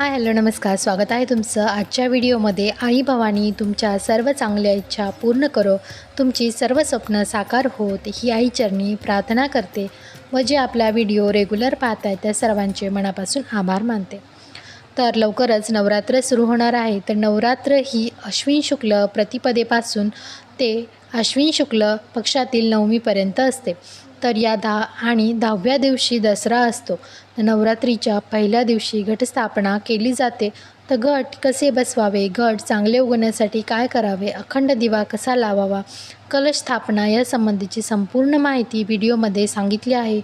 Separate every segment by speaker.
Speaker 1: Hi hello नमस्कार. स्वागत आहे तुमचं आजच्या व्हिडिओमध्ये. आई भवानी तुमच्या सर्व चांगल्या इच्छा पूर्ण करो. तुमची सर्व स्वप्न साकार होत ही आई चरणी प्रार्थना करते व जे आपला व्हिडिओ रेग्युलर पाहत आहेत त्या सर्वांचे मनापासून आभार मानते. तर लवकरच नवरात्र सुरू होणार आहे. तर नवरात्र ही अश्विन शुक्ल प्रतिपदेपासून ते अश्विन शुक्ल पक्षातील नवमीपर्यंत असते. तर या दहा आणि दहाव्या दिवशी दसरा असतो. नवरात्रीच्या पहिल्या दिवशी घटस्थापना केली जाते. तर घट कसे बसवावे? घट चांगले उगवण्यासाठी काय करावे? अखंड दिवा कसा लावावा? कलश स्थापना या संबंधीची संपूर्ण माहिती व्हिडिओमध्ये सांगितली आहे.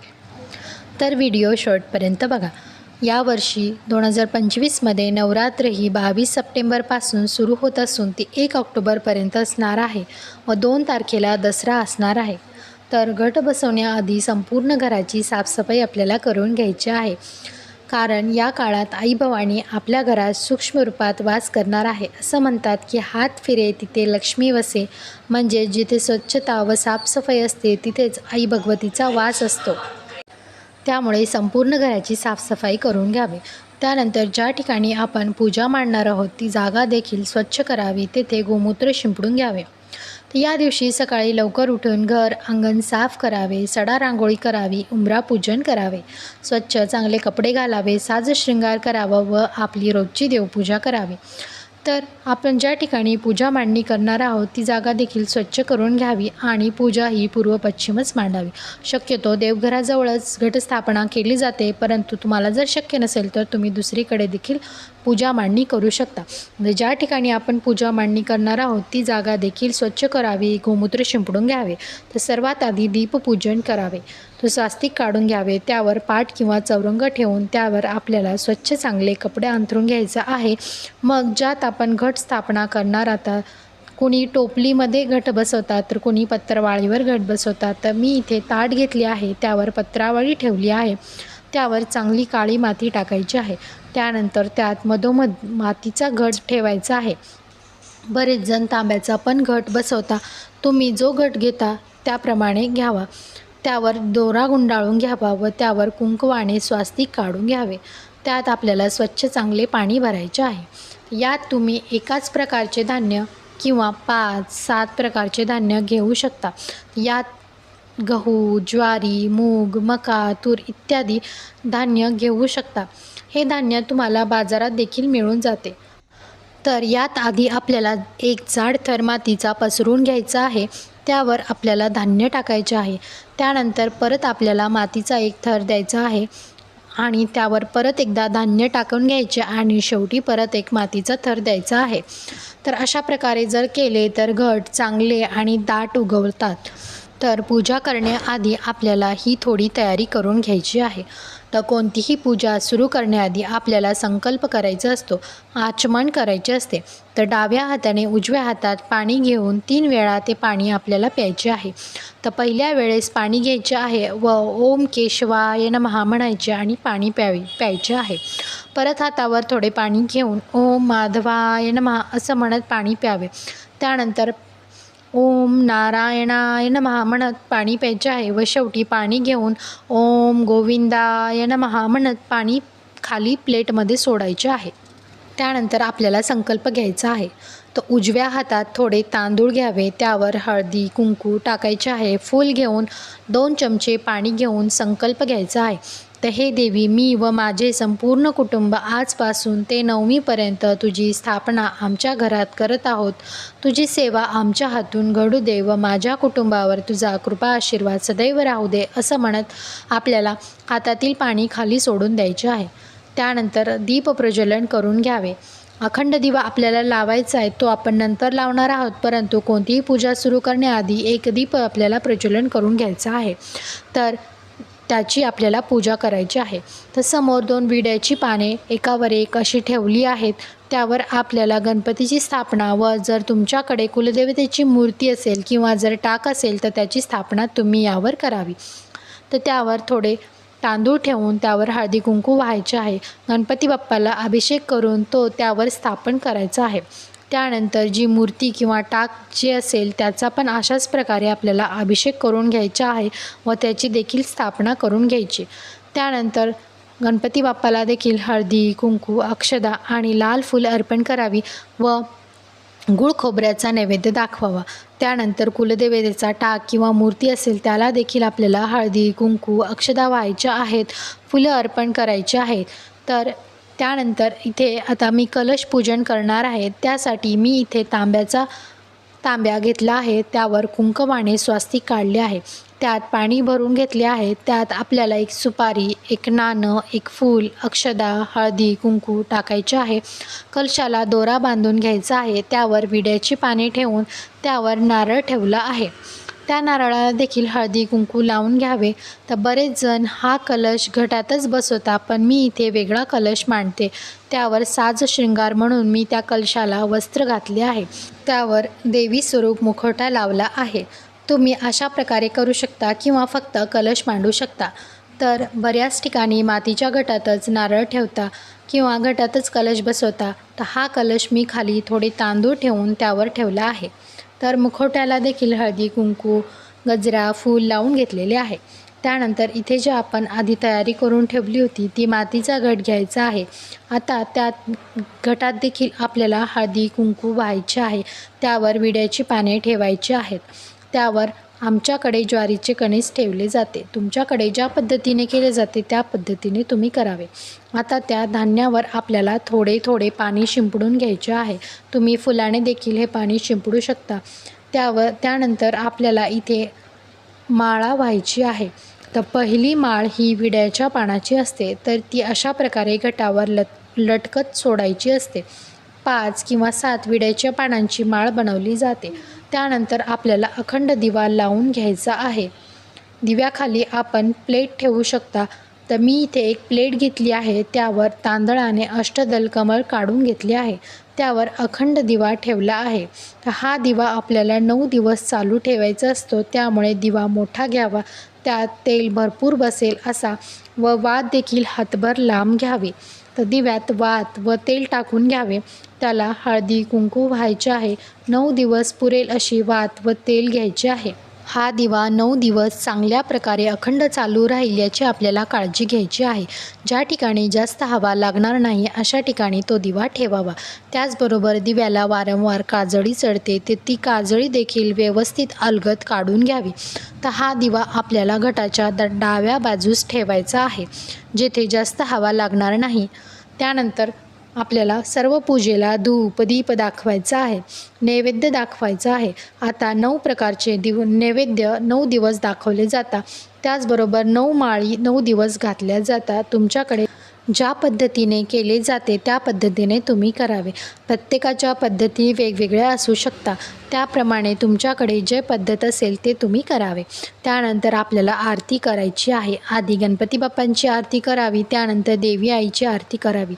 Speaker 1: तर व्हिडिओ शॉर्टपर्यंत बघा. यावर्षी दोन हजार पंचवीसमध्ये नवरात्र ही बावीस सप्टेंबरपासून सुरू होत असून ती एक ऑक्टोबरपर्यंत असणार आहे व दोन तारखेला दसरा असणार आहे. तर घट बसवण्याआधी संपूर्ण घराची साफसफाई आपल्याला करून घ्यायची आहे. कारण या काळात आई भवानी आपल्या घरात सूक्ष्म रूपात वास करणार आहे. असं म्हणतात की हात फिरे तिथे लक्ष्मी वसे. म्हणजे जिथे स्वच्छता व साफसफाई असते तिथेच आई भगवतीचा वास असतो. त्यामुळे संपूर्ण घराची साफसफाई करून घ्यावी. त्यानंतर ज्या ठिकाणी आपण पूजा मांडणार आहोत ती जागा देखील स्वच्छ करावी. तेथे गोमूत्र शिंपडून घ्यावे. तर या दिवशी सकाळी लवकर उठून घर अंगण साफ करावे सडा रांगोळी करावी उंबरा पूजन करावे स्वच्छ चांगले कपडे घालावे साज शृंगार करावा व आपली रोजची देवपूजा करावी. तर आपण ज्या ठिकाणी पूजा मांडणी करणार आहोत ती जागा देखील स्वच्छ करून घ्यावी आणि पूजा ही पूर्व पश्चिमच मांडावी. शक्यतो देवघराजवळच घटस्थापना केली जाते परंतु तुम्हाला जर शक्य नसेल तर तुम्ही दुसरीकडे देखील पूजा मांडणी करू शकता. म्हणजे ज्या ठिकाणी आपण पूजा मांडणी करणार आहोत ती जागा देखील स्वच्छ करावी गोमूत्र शिंपडून घ्यावे. तर सर्वात आधी दीपपूजन करावे. तो स्वास्तिक काढून घ्यावे. त्यावर पाठ किंवा चौरंग ठेवून त्यावर आपल्याला स्वच्छ चांगले कपडे अंथरून घ्यायचं आहे. मग ज्यात आपण घट स्थापना करणार आता कोणी टोपलीमध्ये घट बसवतात तर कोणी पत्रावळीवर घट बसवतात. तर मी इथे ताट घेतली आहे. त्यावर पत्रावळी ठेवली आहे. त्यावर चांगली काळी माती टाकायची आहे. त्यानंतर त्यात मधोमध मातीचा घट ठेवायचा आहे. बरेच जण तांब्याचा पण घट बसवता. तुम्ही जो घट घेता त्याप्रमाणे घ्यावा. त्यावर दोरा गुंडाळून घ्यावा व त्यावर कुंकवाने स्वास्तिक काढून घ्यावे. त्यात आपल्याला स्वच्छ चांगले पाणी भरायचे आहे. यात तुम्ही एकाच प्रकारचे धान्य किंवा पाच सात प्रकारचे धान्य घेऊ शकता. यात गहू ज्वारी मूग मका तूर इत्यादी धान्य घेऊ शकता. हे धान्य तुम्हाला बाजारात देखील मिळून जाते. तर यात आधी आपल्याला एक जाड थर मातीचा पसरून घ्यायचा आहे. त्यावर आपल्याला धान्य टाकायचे आहे. त्यानंतर परत आपल्याला मातीचा एक थर द्यायचा आहे आणि त्यावर परत एकदा धान्य टाकून घ्यायचे आणि शेवटी परत एक मातीचा थर द्यायचा आहे. तर अशा प्रकारे जर केले तर घट चांगले आणि दाट उगवतात. तर पूजा करण्याआधी आपल्याला ही थोडी तयारी करून घ्यायची आहे. तर कोणतीही पूजा सुरू करण्याआधी आपल्याला संकल्प करायचा असतो. आचमन करायचे असते. तर डाव्या हाताने उजव्या हातात पाणी घेऊन तीन वेळा ते पाणी आपल्याला प्यायचे आहे. तर पहिल्या वेळेस पाणी घ्यायचे आहे व ओम केशवाय महा म्हणायचे आणि पाणी प्यावी प्यायचे आहे. परत हातावर थोडे पाणी घेऊन ओम माधवाय महा असं म्हणत पाणी प्यावे. त्यानंतर ओम नारायणाय नमः. म्हणत पाणी प्यायचे आहे व शेवटी पाणी घेऊन ओम गोविंदाय नमः. म्हणत पाणी खाली प्लेटमध्ये सोडायचे आहे. त्यानंतर आपल्याला संकल्प घ्यायचा आहे. तर उजव्या हातात थोडे तांदूळ घ्यावे. त्यावर हळदी कुंकू टाकायचे आहे. फूल घेऊन दोन चमचे पाणी घेऊन संकल्प घ्यायचा आहे. तर हे देवी मी व माझे संपूर्ण कुटुंब आजपासून ते नवमीपर्यंत तुझी स्थापना आमच्या घरात करत आहोत. तुझी सेवा आमच्या हातून घडू दे व माझ्या कुटुंबावर तुझा कृपा आशीर्वाद सदैव राहू दे असं म्हणत आपल्याला हातातील पाणी खाली सोडून द्यायचे आहे. त्यानंतर दीप प्रज्वलन करून घ्यावे. अखंड दिवा आपल्याला लावायचा आहे तो आपण नंतर लावणार आहोत परंतु कोणतीही पूजा सुरू करण्याआधी एक दीप आपल्याला प्रज्वलन करून घ्यायचा आहे. तर त्याची आपल्याला पूजा करायची आहे. तर समोर दोन विड्याची पाने एकावर एक अशी ठेवली आहेत. त्यावर आपल्याला गणपतीची स्थापना व जर तुमच्याकडे कुलदेवतेची मूर्ती असेल किंवा जर टाक असेल तर त्याची स्थापना तुम्ही यावर करावी. तर त्यावर थोडे तांदूळ ठेवून त्यावर हळदी कुंकू व्हायचे आहे. गणपती बाप्पाला अभिषेक करून तो त्यावर स्थापन करायचा आहे. त्यानंतर जी मूर्ती किंवा टाक जे असेल त्याचा पण अशाच प्रकारे आपल्याला अभिषेक करून घ्यायचा आहे व त्याची देखील स्थापना करून घ्यायची. त्यानंतर गणपती बाप्पाला देखील हळदी कुंकू अक्षदा आणि लाल फूल अर्पण करावी व गुळ खोबऱ्याचा नैवेद्य दाखवावा. त्यानंतर कुलदेवतेचा टाक किंवा मूर्ती असेल त्याला देखील आपल्याला हळदी कुंकू अक्षदा व्हायच्या आहेत फुलं अर्पण करायची आहेत. तर त्यानंतर इथे आता मी कलश पूजन करणार आहे. त्यासाठी मी इथे तांब्याचा तांब्या घेतला आहे. त्यावर कुंकमाने स्वास्तिक काढले आहे. त्यात पाणी भरून घेतले आहे. त्यात आपल्याला एक सुपारी एक नाणं एक फूल अक्षदा हळदी कुंकू टाकायचे आहे. कलशाला दोरा बांधून घ्यायचा आहे. त्यावर विड्याची पाने ठेवून त्यावर नारळ ठेवला आहे. त्या नारळाला देखील हळदी कुंकू लावून घ्यावे. तर बरेच जण हा कलश घटातच बसवता पण मी इथे वेगळा कलश मांडते. त्यावर साज शृंगार म्हणून मी त्या कलशाला वस्त्र घातले आहे. त्यावर देवी स्वरूप मुखवटा लावला आहे. तुम्ही अशा प्रकारे करू शकता किंवा फक्त कलश मांडू शकता. तर बऱ्याच ठिकाणी मातीच्या घटातच नारळ ठेवता किंवा घटातच कलश बसवता. तर हा कलश मी खाली थोडे तांदूळ ठेवून त्यावर ठेवला आहे. तर मुखवट्याला देखील हळदी कुंकू गजरा फूल लावून घेतलेले आहे. त्यानंतर इथे जे आपण आधी तयारी करून ठेवली होती ती मातीचा घट घ्यायचा आहे. आता त्यात घटात देखील आपल्याला हळदी कुंकू व्हायचे आहे. त्यावर विड्याची पाने ठेवायची आहेत. त्यावर आमच्याकडे ज्वारीचे कणीस ठेवले जाते. तुमच्याकडे ज्या पद्धतीने केले जाते त्या पद्धतीने तुम्ही करावे. आता त्या धान्यावर आपल्याला थोडे थोडे पाणी शिंपडून घ्यायचे आहे. तुम्ही फुलाने देखील हे पाणी शिंपडू शकता. त्यावर त्यानंतर आपल्याला इथे माळा व्हायची आहे. तर पहिली माळ ही विड्याच्या पानाची असते. तर ती अशा प्रकारे गटावर लट लटकत सोडायची असते. पाच किंवा सात विड्याच्या पानांची माळ बनवली जाते. त्यानंतर आपल्याला अखंड दिवा लावून घ्यायचा आहे. दिव्याखाली आपण प्लेट ठेवू शकता. तर मी इथे एक प्लेट घेतली आहे. त्यावर तांदळाने अष्टदल कमळ काढून घेतले आहे. त्यावर अखंड दिवा ठेवला आहे. तर हा दिवा आपल्याला नऊ दिवस चालू ठेवायचा असतो. त्यामुळे दिवा मोठा घ्यावा. त्यात तेल भरपूर बसेल असा व वाद देखील हातभर लांब घ्यावे. तर दिव्यात वात व तेल टाकून घ्यावे. त्याला हळदी कुंकू व्हायचे आहे. नऊ दिवस पुरेल अशी वात व तेल घ्यायचे आहे. हा दिवा नऊ दिवस चांगल्या प्रकारे अखंड चालू राहील याची आपल्याला काळजी घ्यायची आहे. ज्या ठिकाणी जास्त हवा लागणार नाही अशा ठिकाणी तो दिवा ठेवावा. त्याचबरोबर दिव्याला वारंवार काजळी चढते ते ती काजळी देखील व्यवस्थित अलगत काढून घ्यावी. तर हा दिवा आपल्याला घटाच्या द डाव्या बाजूस ठेवायचा आहे. जेथे जास्त हवा लागणार नाही त्यानंतर आपल्याला सर्व पूजेला धूप दीप दाखवायचा आहे. नैवेद्य दाखवायचा आहे. आता नऊ प्रकारचे दिव नैवेद्य नऊ दिवस दाखवले जातात. त्याचबरोबर नऊ माळी नऊ दिवस घातल्या जातात. तुमच्याकडे ज्या पद्धतीने केले जाते त्या पद्धतीने तुम्ही करावे. प्रत्येकाच्या पद्धती वेगवेगळ्या असू शकता. त्याप्रमाणे तुमच्याकडे जे पद्धत असेल ते तुम्ही करावे. त्यानंतर आपल्याला आरती करायची आहे. आधी गणपती बाप्पांची आरती करावी त्यानंतर देवी आईची आरती करावी.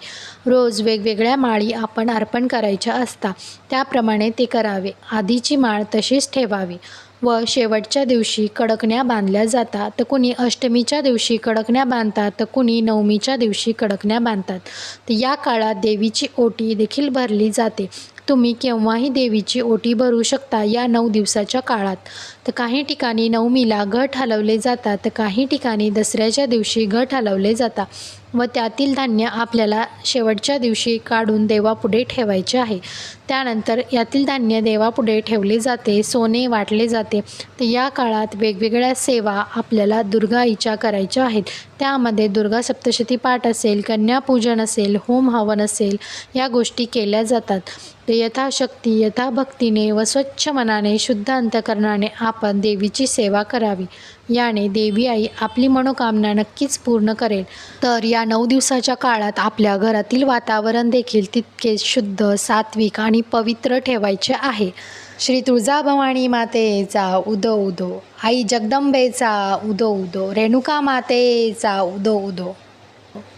Speaker 1: रोज वेगवेगळ्या माळी आपण अर्पण करायच्या असता त्याप्रमाणे ते करावे. आधीची माळ तशीच ठेवावी. व शेवटच्या दिवशी कडकण्या बांधल्या जातात. तर कुणी अष्टमीच्या दिवशी कडकण्या बांधतात तर कुणी नवमीच्या दिवशी कडकण्या बांधतात. तर या काळात देवीची ओटी देखील भरली जाते. तुम्ही केव्हाही देवीची ओटी भरू शकता या नऊ दिवसाच्या काळात. तर काही ठिकाणी नवमीला घट हलवले जातात तर काही ठिकाणी दसऱ्याच्या दिवशी घट हलवले जातात. व त्यातील धान्य आपल्याला शेवटच्या दिवशी काढून देवापुढे ठेवायचे आहे. त्यानंतर यातील धान्य देवापुढे ठेवले जाते सोने वाटले जाते. तर या काळात वेगवेगळ्या सेवा आपल्याला दुर्गा आईच्या करायच्या आहेत. त्यामध्ये दुर्गा सप्तशती पाठ असेल कन्यापूजन असेल होम हवन असेल या गोष्टी केल्या जातात. ते यथाशक्ती यथाभक्तीने व स्वच्छ मनाने शुद्ध अंतकरणाने आपण देवीची सेवा करावी. याने देवी आई आपली मनोकामना नक्कीच पूर्ण करेल. तर या नऊ दिवसाच्या काळात आपल्या घरातील वातावरण देखील तितकेच शुद्ध सात्विक आणि पवित्र ठेवायचे आहे. श्री तुळजाभवानी मातेचा उदो उदो. आई जगदंबेचा उदो उदो. रेणुका मातेचा उदो उदो.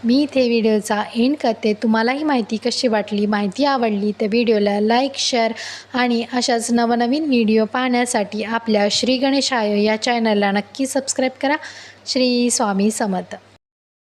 Speaker 1: मी इथे व्हिडिओचा एंड करते. तुम्हालाही माहिती कशी वाटली माहिती आवडली तर व्हिडिओला लाईक शेअर आणि अशाच नवनवीन व्हिडिओ पाहण्यासाठी आपल्या श्री गणेशाय या चॅनलला नक्की सबस्क्राईब करा. श्री स्वामी समर्थ.